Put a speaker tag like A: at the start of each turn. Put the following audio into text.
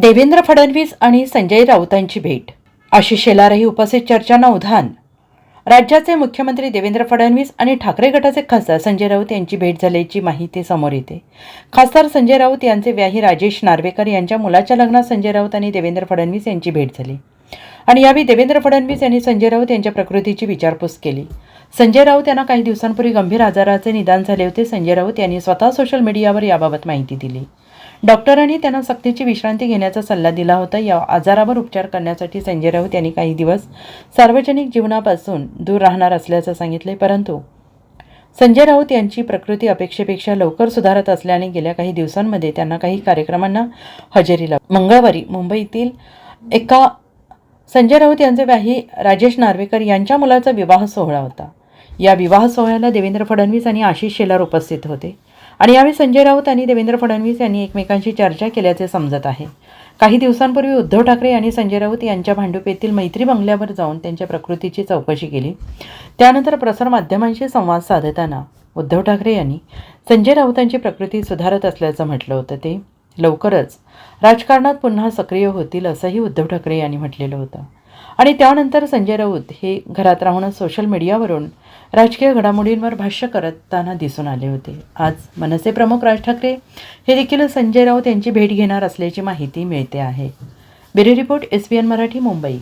A: देवेंद्र फडणवीस आणि संजय राऊतांची भेट. आशिष शेलारही उपस्थित चर्चांना उधाण. राज्याचे मुख्यमंत्री देवेंद्र फडणवीस आणि ठाकरे गटाचे खासदार संजय राऊत यांची भेट झाल्याची माहिती समोर येते. खासदार संजय राऊत यांचे व्याही राजेश नार्वेकर यांच्या मुलाच्या लग्नात संजय राऊत आणि देवेंद्र फडणवीस यांची भेट झाली. आणि यावेळी देवेंद्र फडणवीस यांनी संजय राऊत यांच्या प्रकृतीची विचारपूस केली. संजय राऊत यांना काही दिवसांपूर्वी गंभीर आजाराचे निदान झाले होते. संजय राऊत यांनी स्वतः सोशल मीडियावर याबाबत माहिती दिली. डॉक्टरांनी त्यांना सक्तीची विश्रांती घेण्याचा सल्ला दिला होता. या आजारावर उपचार करण्यासाठी संजय राऊत यांनी काही दिवस सार्वजनिक जीवनापासून दूर राहणार असल्याचं सांगितले. परंतु संजय राऊत यांची प्रकृती अपेक्षेपेक्षा लवकर सुधारत असल्याने गेल्या काही दिवसांमध्ये त्यांना काही कार्यक्रमांना हजेरी लाव मंगळवारी मुंबईतील एका संजय राऊत यांचे व्याही राजेश नार्वेकर यांच्या मुलाचा विवाह सोहळा होता. या विवाह सोहळ्याला देवेंद्र फडणवीस आणि आशिष शेलार उपस्थित होते. आणि यावेळी संजय राऊत आणि देवेंद्र फडणवीस यांनी एकमेकांशी चर्चा केल्याचे समजत आहे. काही दिवसांपूर्वी उद्धव ठाकरे यांनी संजय राऊत यांच्या भांडुपेतील मैत्री बंगल्यावर जाऊन त्यांच्या प्रकृतीची चौकशी केली. त्यानंतर प्रसारमाध्यमांशी संवाद साधताना उद्धव ठाकरे यांनी संजय राऊतांची प्रकृती सुधारत असल्याचं म्हटलं होतं ते. लवकरच राजकारणात पुन्हा सक्रिय होतील असंही उद्धव ठाकरे यांनी म्हटलेलं होतं. आणि त्यानंतर संजय राऊत हे घरात राहून सोशल मीडियावरून राजकीय घडामोडींवर भाष्य करताना दिसून आले होते. आज मनसे प्रमुख राज ठाकरे हे देखील संजय राऊत यांची भेट घेणार असल्याची माहिती मिळते आहे. Bureau report S B N Marathi Mumbai.